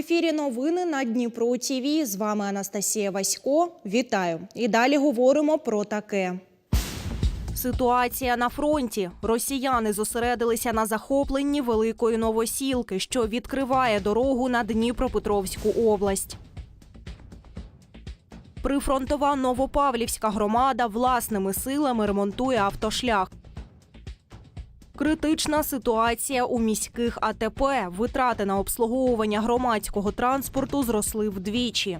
Ефірі новини на Дніпро ТІВІ. З вами Анастасія Васько. Вітаю. І далі говоримо про таке. Ситуація на фронті. Росіяни зосередилися на захопленні великої новосілки, що відкриває дорогу на Дніпропетровську область. Прифронтова Новопавлівська громада власними силами ремонтує автошлях. Критична ситуація у міських АТП. Витрати на обслуговування громадського транспорту зросли вдвічі.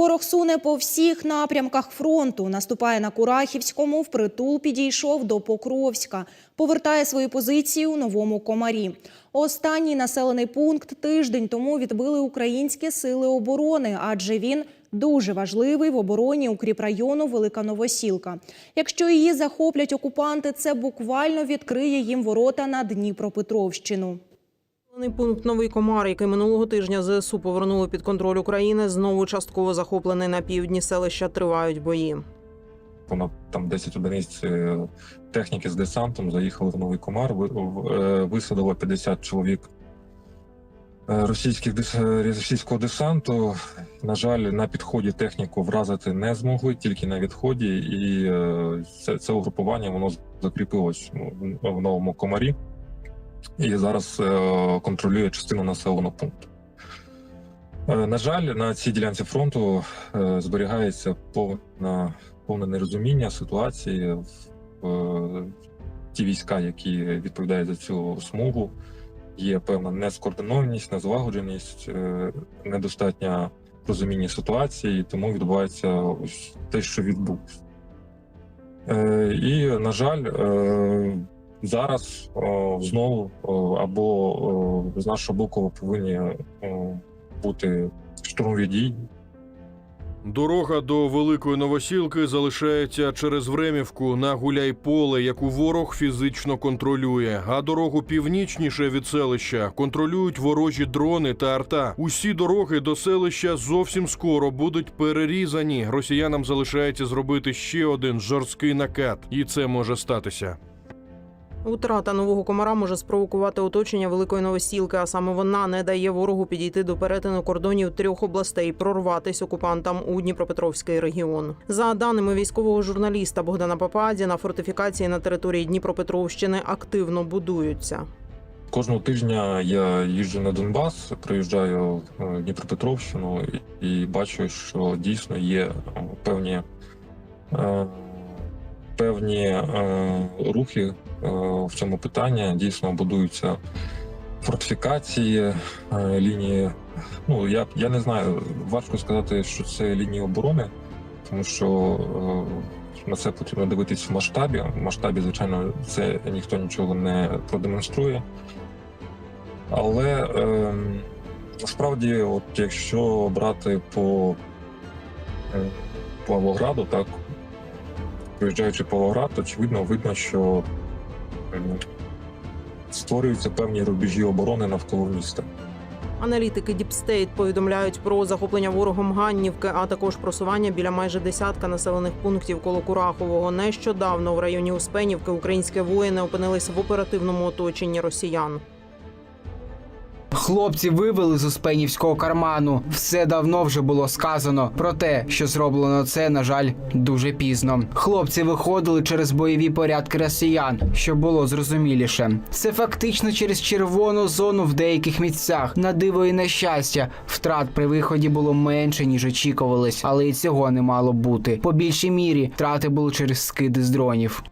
Ворог суне по всіх напрямках фронту. Наступає на Курахівському, впритул підійшов до Покровська. Повертає свої позиції у новому комарі. Останній населений пункт тиждень тому відбили українські сили оборони, адже він дуже важливий в обороні укріпрайону Велика Новосілка. Якщо її захоплять окупанти, це буквально відкриє їм ворота на Дніпропетровщину. Населений пункт Новий Комар, який минулого тижня ЗСУ повернули під контроль України, знову частково захоплений на півдні селища. Тривають бої. Понад там 10 одиниць е, техніки з десантом заїхали в Новий Комар, е, висадило 50 чоловік е, російських російського десанту. На жаль, на підході техніку вразити не змогли, тільки на відході, і це, це угрупування воно закріпилось ну, в новому комарі і зараз е, контролює частину населеного пункту. Е, На жаль, на цій ділянці фронту е, зберігається повна повне нерозуміння ситуації в ті війська, які відповідають за цю смугу. Є певна нескоординованість, незлагодженість, недостатнє розуміння ситуації, тому відбувається ось те, що відбулося. І, на жаль, зараз о, знову о, або о, з нашого боку повинні о, бути штурмові дії, Дорога до Великої Новосілки залишається через Времівку на Гуляйполе, яку ворог фізично контролює. А дорогу північніше від селища контролюють ворожі дрони та арта. Усі дороги до селища зовсім скоро будуть перерізані. Росіянам залишається зробити ще один жорсткий накат, і це може статися. Утрата нового комара може спровокувати оточення великої новосілки, а саме вона не дає ворогу підійти до перетину кордонів трьох областей, прорватись окупантам у Дніпропетровський регіон. За даними військового журналіста Богдана Пападіна, фортифікації на території Дніпропетровщини активно будуються. Кожного тижня я їжджу на Донбас, приїжджаю в Дніпропетровщину і, і бачу, що дійсно є е, певні, е, певні е, рухи е, в цьому питанні. Дійсно будуються фортифікації, е, лінії. Ну я, я не знаю, важко сказати, що це лінії оборони, тому що на це потрібно дивитись в масштабі. В масштабі, звичайно, це ніхто нічого не продемонструє. Але е, насправді, от якщо брати по Павлограду, так проїжджаючи Павлоград, очевидно видно, що е, створюються певні рубежі оборони навколо міста. Аналітики Діпстейт повідомляють про захоплення ворогом Ганнівки, а також просування біля майже десятка населених пунктів коло Курахового. Нещодавно в районі Успенівки українські воїни опинились в оперативному оточенні росіян. Хлопці вивели з Успенівського карману. Все давно вже було сказано. Проте, що зроблено це, на жаль, дуже пізно. Хлопці виходили через бойові порядки росіян, що було зрозуміліше. Це фактично через червону зону в деяких місцях. На диво і на щастя, втрат при виході було менше ніж очікувалось, але і цього не мало бути. По більшій мірі втрати були через скиди з дронів.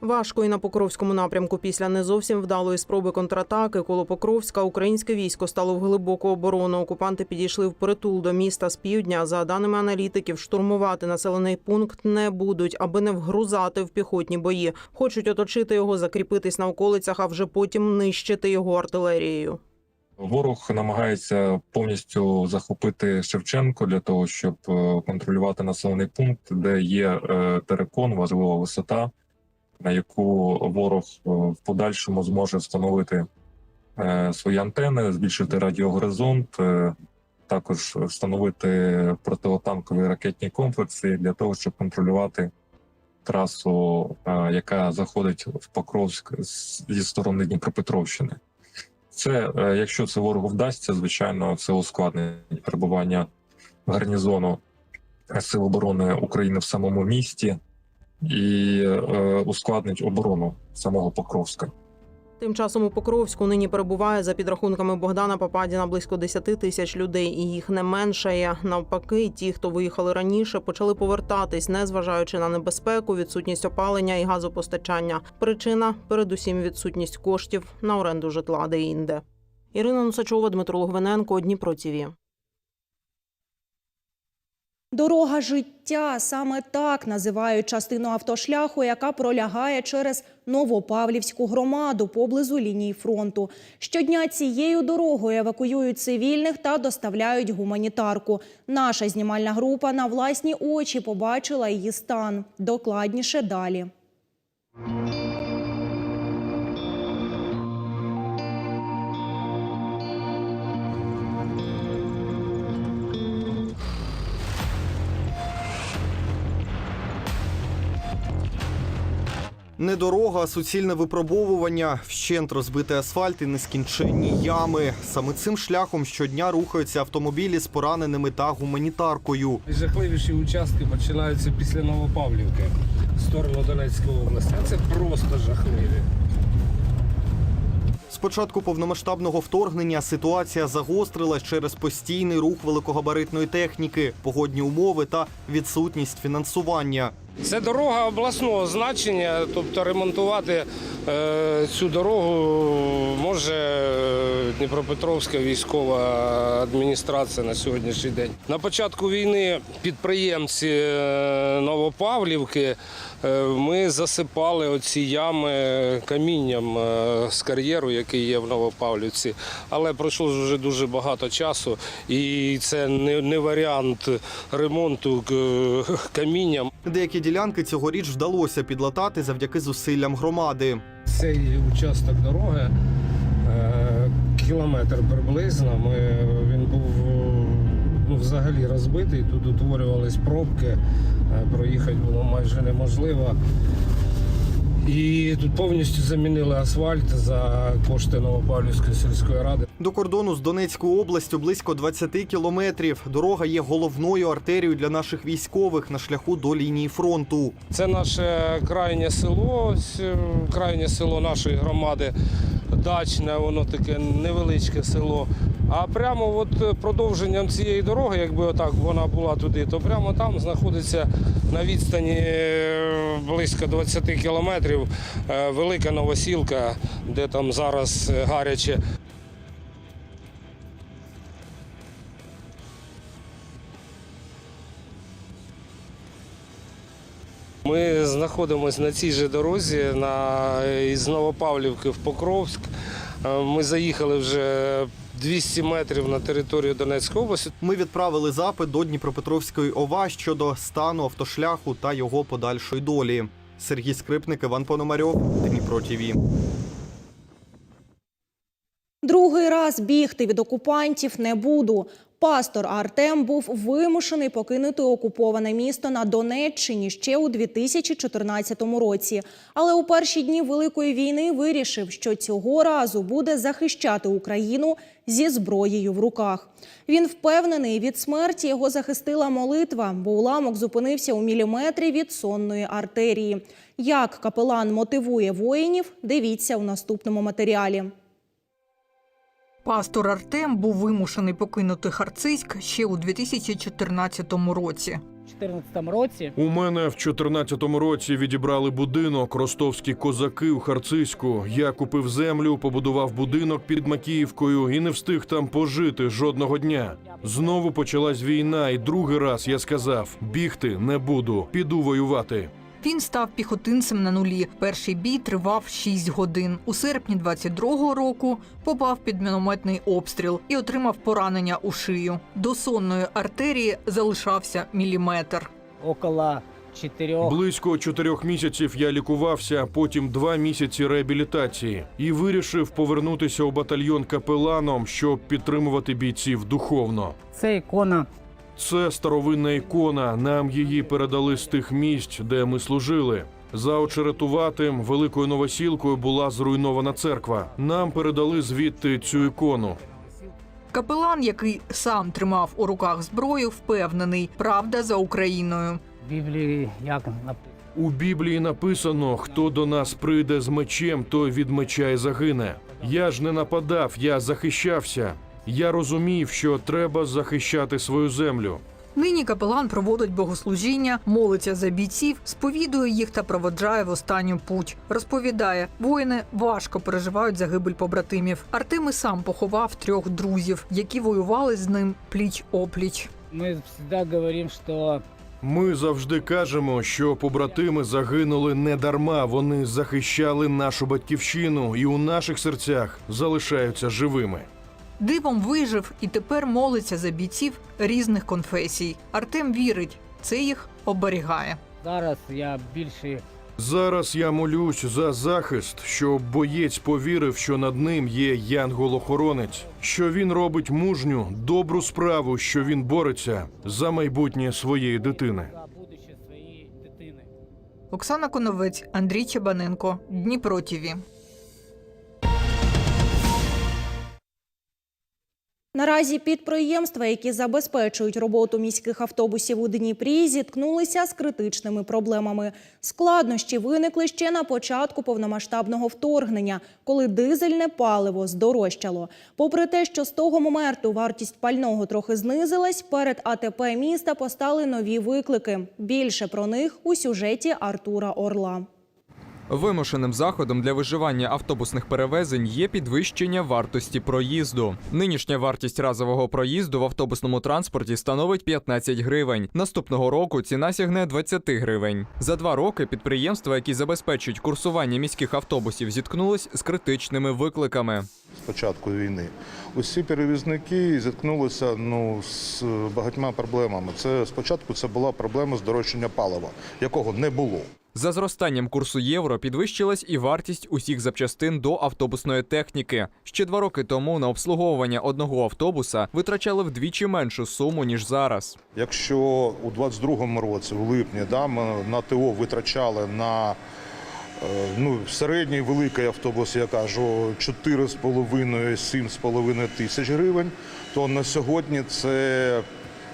Важко і на Покровському напрямку після не зовсім вдалої спроби контратаки коло Покровська українське військо стало в глибоку оборону. Окупанти підійшли в притул до міста з півдня. За даними аналітиків, штурмувати населений пункт не будуть, аби не вгрузати в піхотні бої. Хочуть оточити його, закріпитись на околицях, а вже потім нищити його артилерією. Ворог намагається повністю захопити Шевченко для того, щоб е, контролювати населений пункт, де є е, терекон, важлива висота, на яку ворог е, в подальшому зможе встановити е, свої антени, збільшити радіогоризонт, е, також встановити протитанкові ракетні комплекси для того, щоб контролювати трасу, яка заходить в Покровськ зі сторони Дніпропетровщини. Це, якщо це ворогу вдасться, звичайно, це ускладнить перебування гарнізону Сил оборони України в самому місті і е, ускладнить оборону самого Покровська. Тим часом у Покровську нині перебуває за підрахунками Богдана Пападіна близько 10 тисяч людей, і їх не меншає. Навпаки, ті, хто виїхали раніше, почали повертатись, незважаючи на небезпеку, відсутність опалення і газопостачання. Причина передусім відсутність коштів на оренду житла де інде. Ірина Носачова, Дмитро Логвиненко, Дніпро ТІВІ. Дорога життя саме так називають частину автошляху, яка пролягає через Новопавлівську громаду поблизу лінії фронту. Щодня цією дорогою евакуюють цивільних та доставляють гуманітарку. Наша знімальна група на власні очі побачила її стан. Докладніше далі. Не дорога, а суцільне випробовування, вщент розбитий асфальт і нескінченні ями. Саме цим шляхом щодня рухаються автомобілі з пораненими та гуманітаркою. Найжахливіші участки починаються після Новопавлівки в сторону Донецької області. Це просто жахливі. З початку повномасштабного вторгнення ситуація загострилась через постійний рух великогабаритної техніки, погодні умови та відсутність фінансування. Це дорога обласного значення, тобто ремонтувати е, цю дорогу може Дніпропетровська військова адміністрація на сьогоднішній день. На початку війни підприємці е, Новопавлівки ми засипали оці ями камінням е, з кар'єру, який є в Новопавлівці. Але пройшло вже дуже багато часу, і це не, не варіант ремонту е, камінням. Деякі ділянки цьогоріч вдалося підлатати завдяки зусиллям громади. Цей участок дороги е, кілометр приблизно. Ми, він був ну, взагалі розбитий. Тут утворювались пробки, е, проїхати було майже неможливо. І тут повністю замінили асфальт за кошти Новопавлівської сільської ради. До кордону з Донецькою областю близько 20 кілометрів. Дорога є головною артерією для наших військових на шляху до лінії фронту. Це наше крайнє село, е, крайнє село нашої громади, дачне, воно таке невеличке село. А прямо от е, продовженням цієї дороги, якби отак вона була туди, то прямо там знаходиться на відстані е, близько 20 кілометрів е, велика новосілка, де там зараз гаряче. Ми знаходимося на цій же дорозі на, із Новопавлівки в Покровськ. Ми заїхали вже 200 метрів на територію Донецької області. Ми відправили запит до Дніпропетровської ОВА щодо стану автошляху та його подальшої долі. Сергій Скрипник, Іван Пономарьов, Дніпро ТІВІ. Другий раз бігти від окупантів не буду. Пастор Артем був вимушений покинути окуповане місто на Донеччині ще у 2014 році. Але у перші дні Великої війни вирішив, що цього разу буде захищати Україну зі зброєю в руках. Він впевнений, від смерті його захистила молитва, бо уламок зупинився у міліметрі від сонної артерії. Як капелан мотивує воїнів, дивіться у наступному матеріалі. Пастор Артем був вимушений покинути Харциськ ще у 2014 році. 2014 році У мене в 14-му році відібрали будинок ростовські козаки у Харциську. Я купив землю, побудував будинок під Макіївкою і не встиг там пожити жодного дня. Знову почалась війна, і другий раз я сказав: бігти не буду, піду воювати. Він став піхотинцем на нулі. Перший бій тривав 6 годин. У серпні 22-го року попав під мінометний обстріл і отримав поранення у шию. До сонної артерії залишався міліметр. около Близько чотирьох місяців я лікувався, потім два місяці реабілітації і вирішив повернутися у батальйон капеланом, щоб підтримувати бійців духовно. Це ікона Це старовинна ікона. Нам її передали з тих місць, де ми служили. За очеретуватим великою новосілкою була зруйнована церква. Нам передали звідти цю ікону. Капелан, який сам тримав у руках зброю, впевнений, правда за Україною. Біблії, як написано. У Біблії написано: хто до нас прийде з мечем, той від меча й загине. Я ж не нападав, я захищався. Я розумів, що треба захищати свою землю. Нині капелан проводить богослужіння, молиться за бійців, сповідує їх та проводжає в останню путь. Розповідає, воїни важко переживають загибель побратимів. Артем і сам поховав трьох друзів, які воювали з ним пліч опліч. Ми завжди говоримо, що Ми завжди кажемо, що побратими загинули не дарма. Вони захищали нашу батьківщину і у наших серцях залишаються живими. Дивом вижив і тепер молиться за бійців різних конфесій. Артем вірить, це їх оберігає. зараз я більше Зараз я молюсь за захист, щоб боєць повірив, що над ним є янгол-охоронець, що він робить мужню, добру справу, що він бореться за майбутнє дитини. своєї дитини. Оксана Коновець, Андрій Чебаненко, Дніпро ТІВІ. Наразі підприємства, які забезпечують роботу міських автобусів у Дніпрі, зіткнулися з критичними проблемами. Складнощі виникли ще на початку повномасштабного вторгнення, коли дизельне паливо здорожчало. Попри те, що з того моменту вартість пального трохи знизилась, перед АТП міста постали нові виклики. Більше про них у сюжеті Артура Орла. Вимушеним заходом для виживання автобусних перевезень є підвищення вартості проїзду. Нинішня вартість разового проїзду в автобусному транспорті становить 15 гривень. Наступного року ціна сягне 20 гривень. За два роки підприємства, які забезпечують курсування міських автобусів, зіткнулись з критичними викликами. з початку війни. Усі перевізники зіткнулися ну, з багатьма проблемами. Це спочатку це була проблема здорожчання палива, якого не було. За зростанням курсу євро підвищилась і вартість усіх запчастин до автобусної техніки. Ще два роки тому на обслуговування одного автобуса витрачали вдвічі меншу суму ніж зараз. Якщо у 22-му році, в липні, да, ми на ТО витрачали на е, ну, середній великий автобус, я кажу, 4,5-7,5 тисяч гривень, то на сьогодні це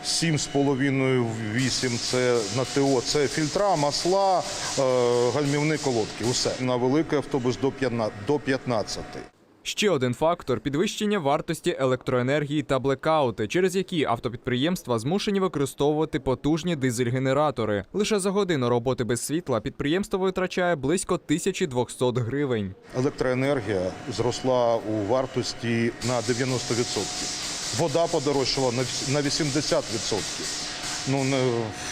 7,5-8 це на ТО, це фільтра, масла, е, гальмівні колодки. Усе. На великий автобус до 15. До 15. Ще один фактор підвищення вартості електроенергії та блекаути, через які автопідприємства змушені використовувати потужні дизель-генератори. Лише за годину роботи без світла підприємство витрачає близько 1200 гривень. Електроенергія зросла у вартості на 90%. Вода подорожчала на вс- на 80%. Ну,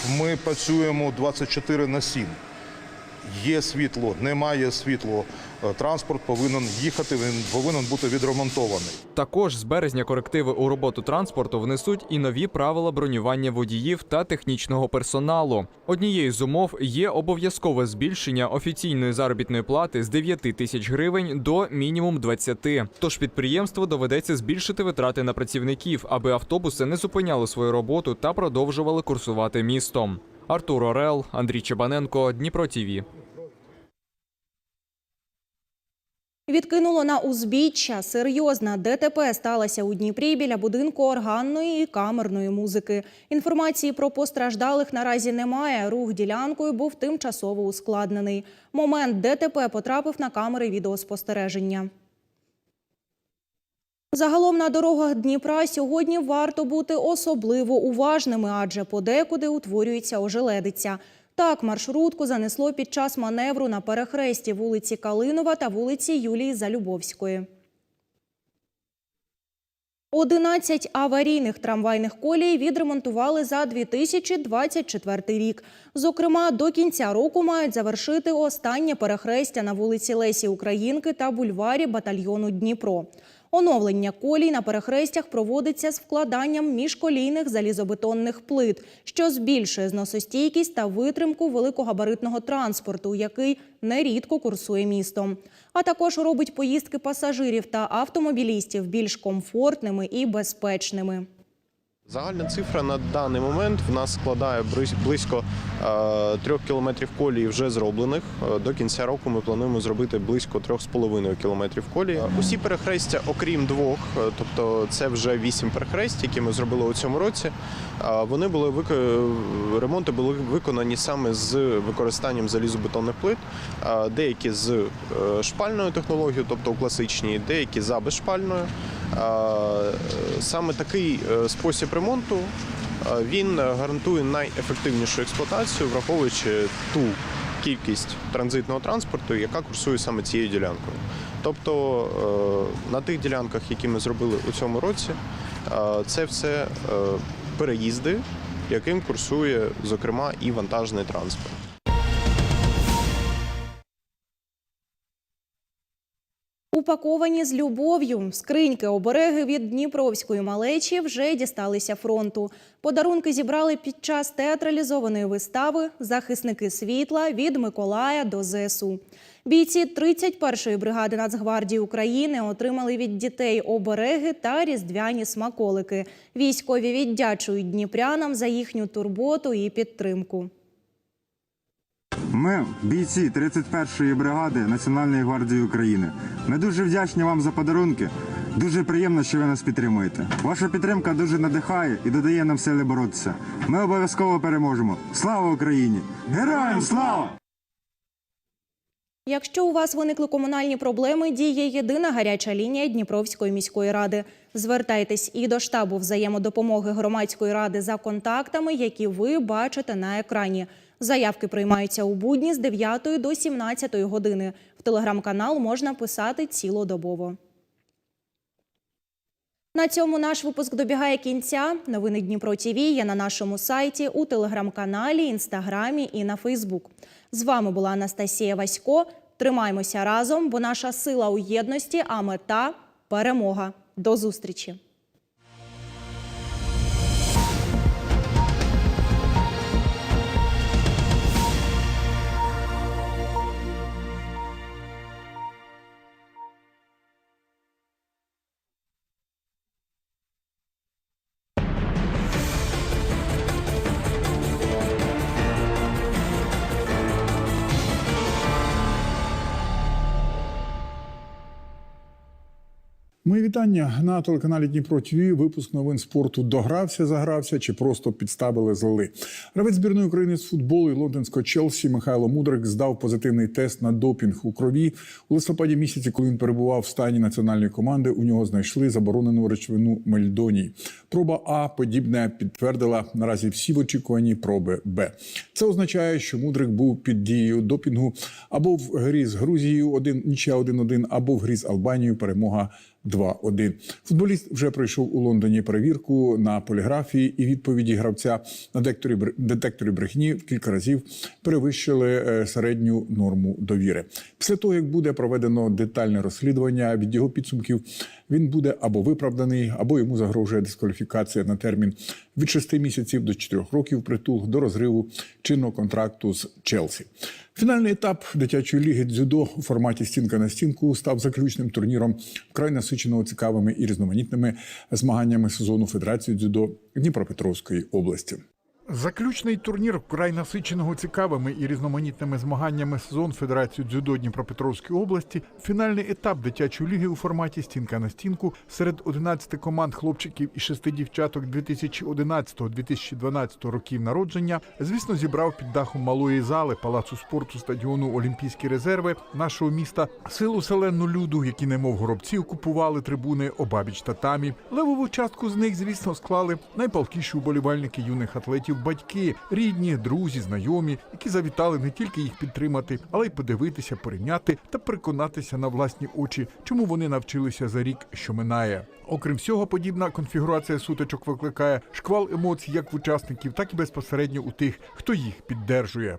ми працюємо 24 на 7. Є світло, немає світло. Е, Транспорт повинен їхати, він повинен бути відремонтований. Також з березня корективи у роботу транспорту внесуть і нові правила бронювання водіїв та технічного персоналу. Однією з умов є обов'язкове збільшення офіційної заробітної плати з 9 тисяч гривень до мінімум 20. Тож підприємству доведеться збільшити витрати на працівників, аби автобуси не зупиняли свою роботу та продовжували курсувати містом. Артур Орел, Андрій Чебаненко, Дніпро ТІВІ. Відкинуло на узбіччя. Серйозна ДТП сталася у Дніпрі біля будинку органної і камерної музики. Інформації про постраждалих наразі немає. Рух ділянкою був тимчасово ускладнений. Момент ДТП потрапив на камери відеоспостереження. Загалом на дорогах Дніпра сьогодні варто бути особливо уважними, адже подекуди утворюється ожеледиця. Так, маршрутку занесло під час маневру на перехресті вулиці Калинова та вулиці Юлії Залюбовської. 11 аварійних трамвайних колій відремонтували за 2024 рік. Зокрема, до кінця року мають завершити останнє перехрестя на вулиці Лесі Українки та бульварі батальйону Дніпро. Оновлення колій на перехрестях проводиться з вкладанням міжколійних залізобетонних плит, що збільшує зносостійкість та витримку великогабаритного транспорту, який нерідко курсує містом. А також робить поїздки пасажирів та автомобілістів більш комфортними і безпечними. Загальна цифра на даний момент в нас складає близько е, трьох кілометрів колії вже зроблених. Е, До кінця року ми плануємо зробити близько трьох з половиною кілометрів колії. Е, Усі перехрестя, окрім двох, тобто це вже вісім перехресть, які ми зробили у цьому році. Вони були вик- ремонти були виконані саме з використанням залізобетонних плит, деякі з шпальною технологією, тобто у класичній, деякі за безшпальною. Саме такий е, спосіб ремонту е, він гарантує найефективнішу експлуатацію, враховуючи ту кількість транзитного транспорту, яка курсує саме цією ділянкою. Тобто е, на тих ділянках, які ми зробили у цьому році, це все переїзди, яким курсує зокрема і вантажний транспорт. Упаковані з любов'ю скриньки обереги від Дніпровської малечі вже дісталися фронту. Подарунки зібрали під час театралізованої вистави Захисники світла від Миколая до ЗСУ. Бійці 31-ї бригади Нацгвардії України отримали від дітей обереги та різдвяні смаколики. Військові віддячують дніпрянам за їхню турботу і підтримку. Ми бійці 31-ї бригади Національної гвардії України. Ми дуже вдячні вам за подарунки. Дуже приємно, що ви нас підтримуєте. Ваша підтримка дуже надихає і додає нам сили боротися. Ми обов'язково переможемо. Слава Україні! Героям слава! Якщо у вас виникли комунальні проблеми, діє єдина гаряча лінія Дніпровської міської ради. Звертайтесь і до штабу взаємодопомоги громадської ради за контактами, які ви бачите на екрані. Заявки приймаються у будні з 9 до 17 години. В телеграм-канал можна писати цілодобово. На цьому наш випуск добігає кінця. Новини Дніпро ТІВІ є на нашому сайті, у телеграм-каналі, інстаграмі і на Фейсбук. З вами була Анастасія Васько. Тримаймося разом, бо наша сила у єдності, а мета перемога. До зустрічі! Мої вітання на телеканалі Дніпро ТВ. Випуск новин спорту догрався, загрався чи просто підставили злили. Гравець збірної України з футболу і лондонського Челсі Михайло Мудрик здав позитивний тест на допінг у крові. У листопаді місяці, коли він перебував в стані національної команди, у нього знайшли заборонену речовину мельдоній. Проба А подібне підтвердила наразі всі в очікуванні проби Б. Це означає, що Мудрик був під дією допінгу або в грі з Грузією один нічия 1-1, або в грі з Албанією перемога 2-1. Футболіст вже пройшов у Лондоні перевірку на поліграфії і відповіді гравця на декторі детекторі брехні в кілька разів перевищили е, середню норму довіри. Після того, як буде проведено детальне розслідування від його підсумків, він буде або виправданий, або йому загрожує дискваліфікація на термін від 6 місяців до 4 років притул до розриву чинного контракту з Челсі. Фінальний етап дитячої ліги дзюдо у форматі стінка на стінку став заключним турніром вкрай насиченого цікавими і різноманітними змаганнями сезону Федерації дзюдо Дніпропетровської області. Заключний турнір вкрай насиченого цікавими і різноманітними змаганнями сезон Федерації дзюдо Дніпропетровської області. Фінальний етап дитячої ліги у форматі стінка на стінку серед 11 команд хлопчиків і 6 дівчаток 2011-2012 років народження. Звісно, зібрав під дахом малої зали палацу спорту стадіону Олімпійські резерви нашого міста силу селенну люду, які немов горобці окупували трибуни обабіч татамі. Левову частку з них, звісно, склали найпалкіші уболівальники юних атлетів, батьки, рідні, друзі, знайомі, які завітали не тільки їх підтримати, але й подивитися, порівняти та переконатися на власні очі, чому вони навчилися за рік, що минає. Окрім всього, подібна конфігурація сутичок викликає шквал емоцій як в учасників, так і безпосередньо у тих, хто їх піддержує.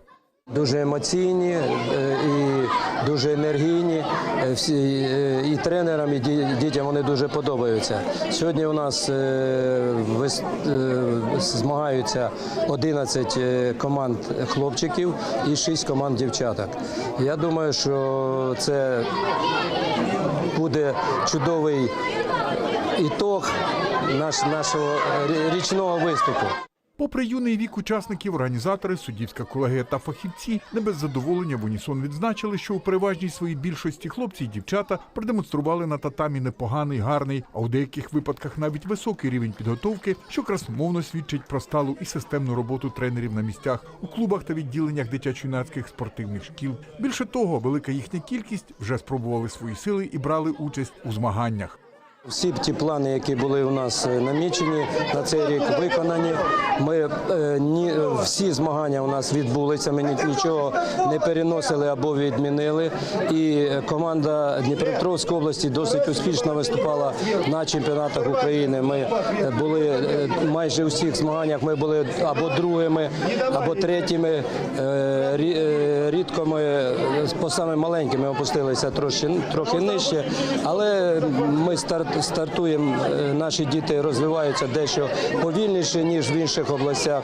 Дуже емоційні е, і дуже енергійні. е, е, і тренерам, і дітям вони дуже подобаються. Сьогодні у нас змагаються 11 е, команд хлопчиків і 6 команд дівчаток. Я думаю, що це буде чудовий ітог нашого річного виступу. Попри юний вік учасників, організатори, суддівська колегія та фахівці не без задоволення в унісон відзначили, що у переважній своїй більшості хлопці і дівчата продемонстрували на татамі непоганий, гарний, а у деяких випадках навіть високий рівень підготовки, що красномовно свідчить про сталу і системну роботу тренерів на місцях у клубах та відділеннях дитячо-юнацьких спортивних шкіл. Більше того, велика їхня кількість вже спробували свої сили і брали участь у змаганнях. Всі ті плани, які були у нас е, намічені на цей рік, виконані. Ми е, ні, всі змагання у нас відбулися. Ми нічого не переносили або відмінили. І е, команда Дніпропетровської області досить успішно виступала на чемпіонатах України. Ми е, були е, майже у всіх змаганнях. Ми були або другими, або третіми. Е, е, Рідко ми е, по самим маленьким ми опустилися трошки трохи нижче, але ми старт, стартуємо. е, Наші діти розвиваються дещо повільніше ніж в інших областях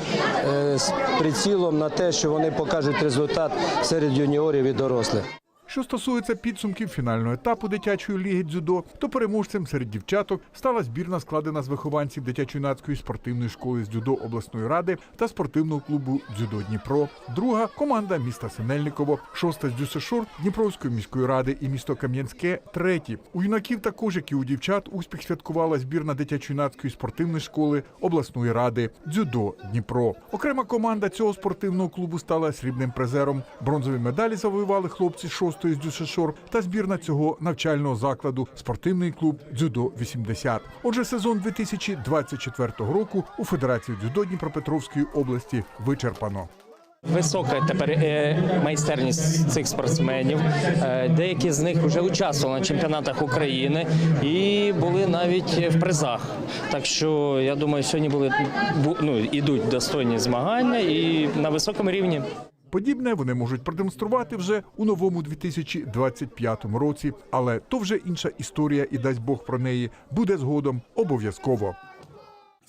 е, з прицілом на те, що вони покажуть результат серед юніорів і дорослих. Що стосується підсумків фінального етапу дитячої ліги дзюдо, то переможцем серед дівчаток стала збірна, складена з вихованців дитячо-юнацької спортивної школи з дзюдо обласної ради та спортивного клубу Дзюдо Дніпро. Друга команда міста Синельниково, шоста з Дюсешор Дніпровської міської ради і місто Кам'янське. Треті у юнаків також, як і у дівчат, успіх святкувала збірна дитячо-юнацької спортивної школи обласної ради Дзюдо Дніпро. Окрема команда цього спортивного клубу стала срібним призером. Бронзові медалі завоювали хлопці з шостої з Дюшешор та збірна цього навчального закладу спортивний клуб Дзюдо 80. Отже, сезон 2024 року у Федерації дзюдо Дніпропетровської області вичерпано. Висока тепер е, майстерність цих спортсменів. Е, Деякі з них вже участвували на чемпіонатах України і були навіть в призах. Так що я думаю, сьогодні були бу- ну, ідуть достойні змагання і на високому рівні. Подібне вони можуть продемонструвати вже у новому 2025 році, але то вже інша історія, і дасть Бог про неї буде згодом обов'язково.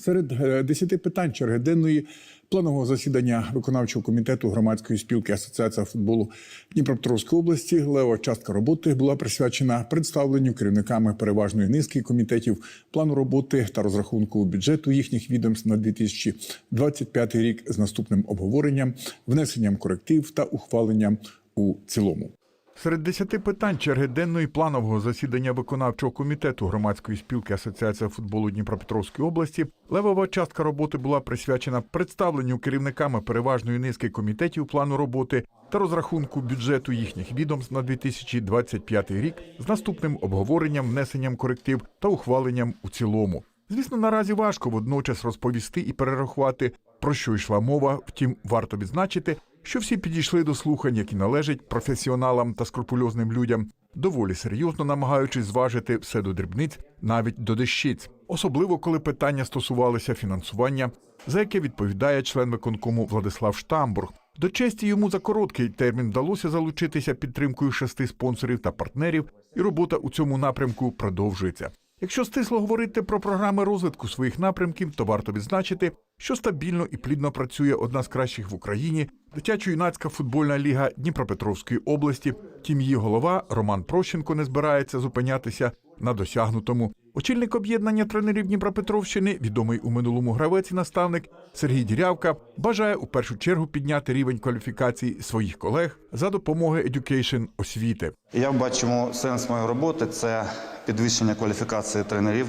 Серед е, десяти питань черги денної планового засідання виконавчого комітету громадської спілки Асоціація футболу Дніпропетровської області лева частка роботи була присвячена представленню керівниками переважної низки комітетів плану роботи та розрахунку бюджету їхніх відомств на 2025 рік з наступним обговоренням, внесенням коректив та ухваленням у цілому. Серед десяти питань черги денної планового засідання виконавчого комітету громадської спілки Асоціація футболу Дніпропетровської області левова частка роботи була присвячена представленню керівниками переважної низки комітетів плану роботи та розрахунку бюджету їхніх відомств на 2025 рік з наступним обговоренням, внесенням коректив та ухваленням у цілому. Звісно, наразі важко водночас розповісти і перерахувати, про що йшла мова. Втім, варто відзначити, що всі підійшли до слухань, які належать професіоналам та скрупульозним людям, доволі серйозно намагаючись зважити все до дрібниць, навіть до дещиць, особливо коли питання стосувалися фінансування, за яке відповідає член виконкому Владислав Штамбург. До честі йому за короткий термін вдалося залучитися підтримкою шести спонсорів та партнерів, і робота у цьому напрямку продовжується. Якщо стисло говорити про програми розвитку своїх напрямків, то варто відзначити, що стабільно і плідно працює одна з кращих в Україні дитячо-юнацька футбольна ліга Дніпропетровської області. Тім її голова Роман Прощенко не збирається зупинятися на досягнутому. Очільник об'єднання тренерів Дніпропетровщини, відомий у минулому гравець і наставник Сергій Дірявка, бажає у першу чергу підняти рівень кваліфікації своїх колег за допомогою Education освіти. Я бачимо сенс моєї роботи це підвищення кваліфікації тренерів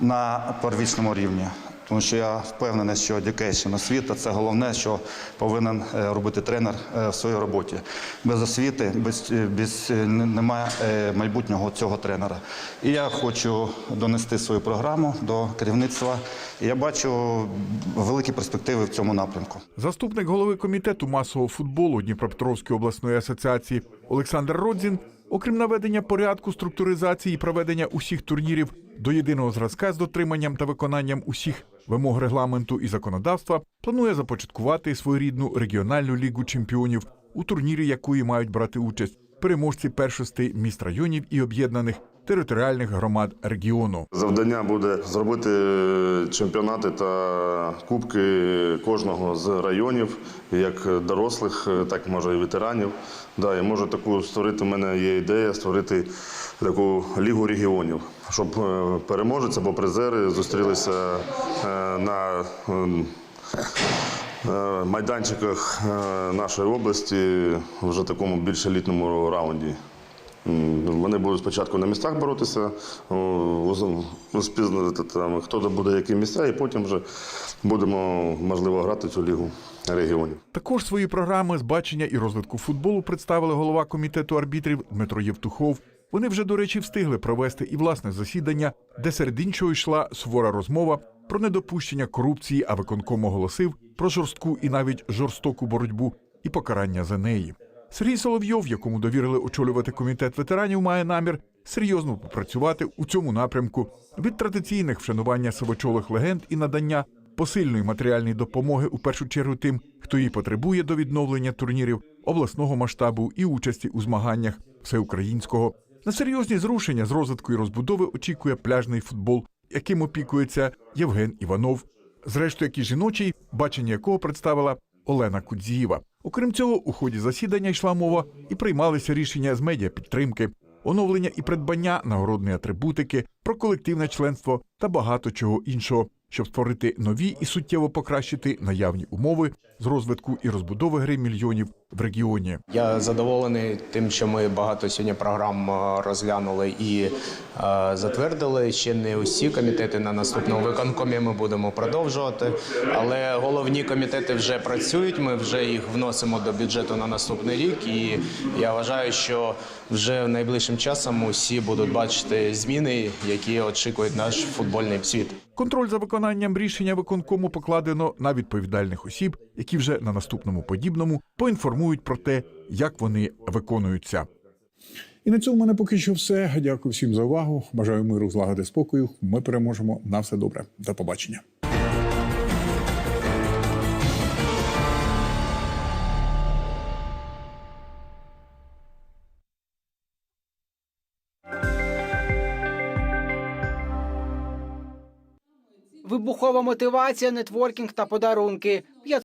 на первічному рівні. Тому що я впевнений, що education, освіта це головне, що повинен е, робити тренер е, в своїй роботі. Без освіти, без, е, без немає майбутнього цього тренера. І я хочу донести свою програму до керівництва. Я бачу великі перспективи в цьому напрямку. Заступник голови комітету масового футболу Дніпропетровської обласної асоціації Олександр Родзін, окрім наведення порядку, структуризації і проведення усіх турнірів до єдиного зразка з дотриманням та виконанням усіх вимог регламенту і законодавства, планує започаткувати своєрідну регіональну лігу чемпіонів, у турнірі якої мають брати участь переможці першості міст районів і об'єднаних територіальних громад регіону. Завдання буде зробити чемпіонати та кубки кожного з районів, як дорослих, так може і ветеранів. Да, і може таку створити. У мене є ідея створити таку лігу регіонів, щоб е, переможець або призери зустрілися е, на ем, е, майданчиках е, нашої області вже такому більш елітному раунді. Вони будуть спочатку на містах боротися, розпізнати там, хто де буде які місця, і потім вже будемо, можливо, грати цю лігу регіонів. Також свої програми з бачення і розвитку футболу представили голова комітету арбітрів Дмитро Євтухов. Вони вже, до речі, встигли провести і власне засідання, де серед іншого йшла сувора розмова про недопущення корупції, а виконком оголосив про жорстку і навіть жорстоку боротьбу і покарання за неї. Сергій Соловйов, якому довірили очолювати комітет ветеранів, має намір серйозно попрацювати у цьому напрямку від традиційних вшанування сивочолих легенд і надання посильної матеріальної допомоги у першу чергу тим, хто її потребує до відновлення турнірів обласного масштабу і участі у змаганнях всеукраїнського. На серйозні зрушення з розвитку і розбудови очікує пляжний футбол, яким опікується Євген Іванов. Зрештою, як і жіночий, бачення якого представила Олена Кудзієва. Окрім цього, у ході засідання йшла мова і приймалися рішення з медіапідтримки, оновлення і придбання нагородної атрибутики, про колективне членство та багато чого іншого, щоб створити нові і суттєво покращити наявні умови з розвитку і розбудови гри мільйонів в регіоні. Я задоволений тим, що ми багато сьогодні програм е, розглянули і е, затвердили. Ще не усі комітети на наступному виконкомі ми будемо продовжувати. Але головні комітети вже працюють. Ми вже їх вносимо до бюджету на наступний рік. І я вважаю, що вже найближчим часом усі будуть бачити зміни, які очікують наш футбольний світ. Контроль за виконанням рішення виконкому покладено на відповідальних осіб, які вже на наступному подібному поінформують про те, як вони виконуються. І на цьому в мене поки що все. Дякую всім за увагу. Бажаю миру, злагоди, спокою. Ми переможемо. На все добре. До побачення. Вибухова мотивація, нетворкінг та подарунки.